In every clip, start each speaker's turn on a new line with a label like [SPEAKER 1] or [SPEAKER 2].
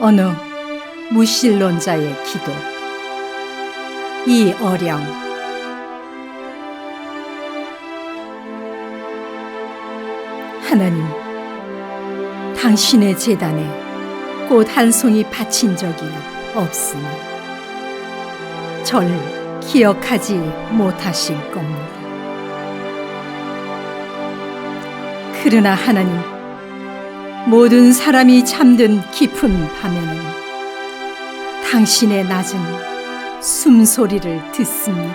[SPEAKER 1] 어느 무신론자의 기도 이 어령 하나님 당신의 재단에 꽃 한 송이 바친 적이 없으니 절 기억하지 못하실 겁니다. 그러나 하나님 모든 사람이 잠든 깊은 밤에는 당신의 낮은 숨소리를 듣습니다.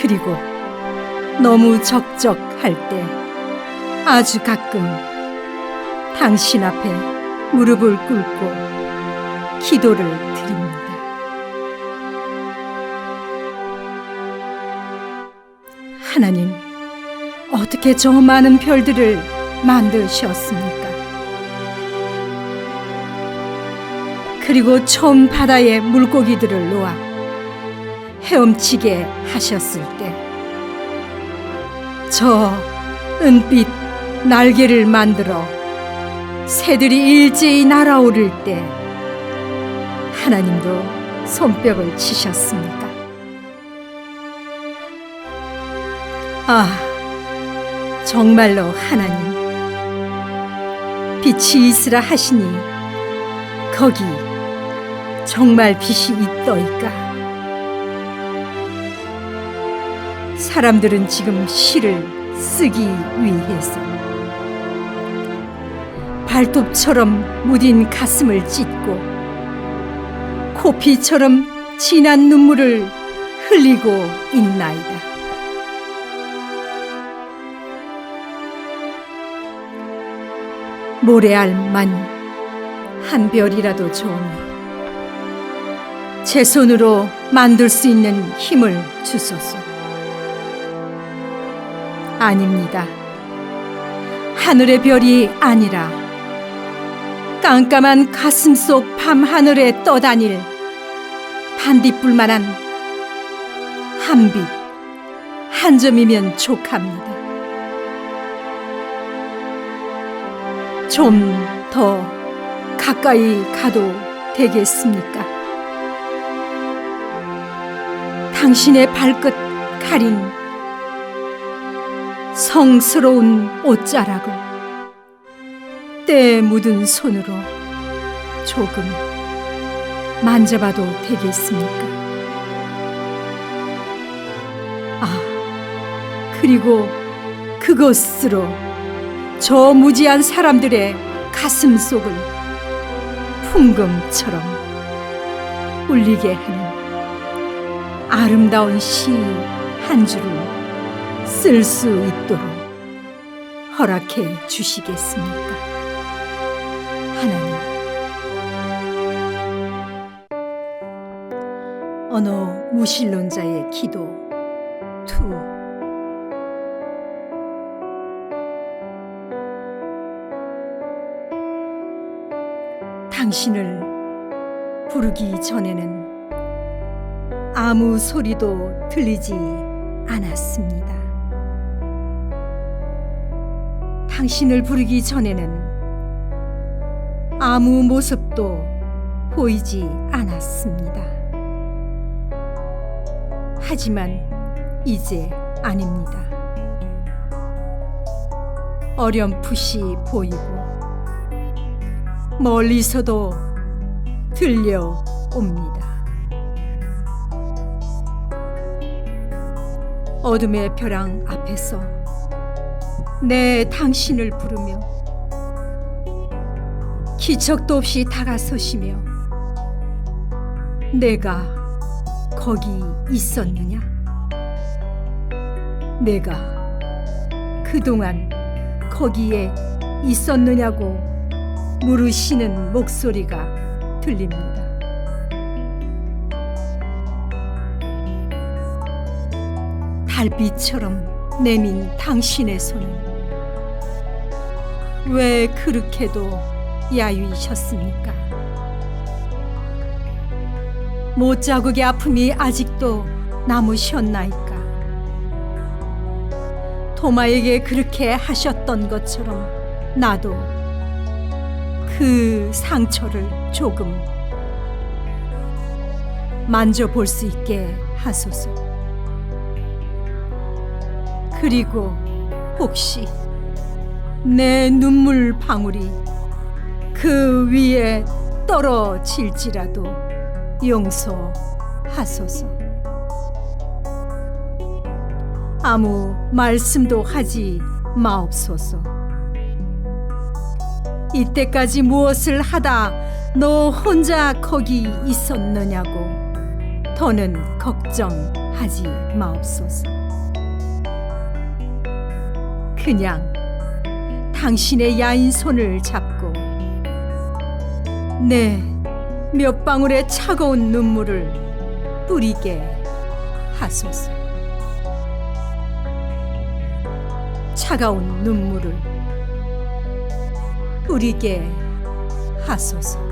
[SPEAKER 1] 그리고 너무 적적할 때 아주 가끔 당신 앞에 무릎을 꿇고 기도를 드립니다. 하나님, 어떻게 저 많은 별들을 만드셨습니까? 그리고 처음 바다에 물고기들을 놓아 헤엄치게 하셨을 때, 저 은빛 날개를 만들어 새들이 일제히 날아오를 때, 하나님도 손뼉을 치셨습니까? 아, 정말로 하나님, 빛이 있으라 하시니 거기 정말 빛이 있더이까? 사람들은 지금 시를 쓰기 위해서 발톱처럼 무딘 가슴을 찢고 코피처럼 진한 눈물을 흘리고 있나이다. 모래알만 한 별이라도 좋으니 제 손으로 만들 수 있는 힘을 주소서. 아닙니다. 하늘의 별이 아니라 깜깜한 가슴 속 밤하늘에 떠다닐 반딧불만한 한 빛, 한 점이면 족합니다. 좀 더 가까이 가도 되겠습니까? 당신의 발끝 가린 성스러운 옷자락을 때에 묻은 손으로 조금 만져봐도 되겠습니까? 아, 그리고 그것으로 저 무지한 사람들의 가슴 속을 풍금처럼 울리게 하는 아름다운 시 한 줄을 쓸 수 있도록 허락해 주시겠습니까? 하나님. 어느 무신론자의 기도 투 당신을 부르기 전에는 아무 소리도 들리지 않았습니다. 당신을 부르기 전에는 아무 모습도 보이지 않았습니다. 하지만 이제 아닙니다. 어렴풋이 보이고 멀리서도 들려옵니다. 어둠의 벼랑 앞에서 내 당신을 부르며 기척도 없이 다가서시며 내가 거기 있었느냐? 내가 그동안 거기에 있었느냐고 물으시는 목소리가 들립니다. 달빛처럼 내민 당신의 손은 왜 그렇게도 야유이셨습니까? 못자국의 아픔이 아직도 남으셨나이까? 토마에게 그렇게 하셨던 것처럼 나도 그 상처를 조금 만져볼 수 있게 하소서. 그리고 혹시 내 눈물 방울이 그 위에 떨어질지라도 용서하소서. 아무 말씀도 하지 마옵소서. 이때까지 무엇을 하다 너 혼자 거기 있었느냐고 더는 걱정하지 마옵소서. 그냥 당신의 야인 손을 잡고 내 몇 방울의 차가운 눈물을 뿌리게 하소서. 차가운 눈물을 뿌리게 하소서.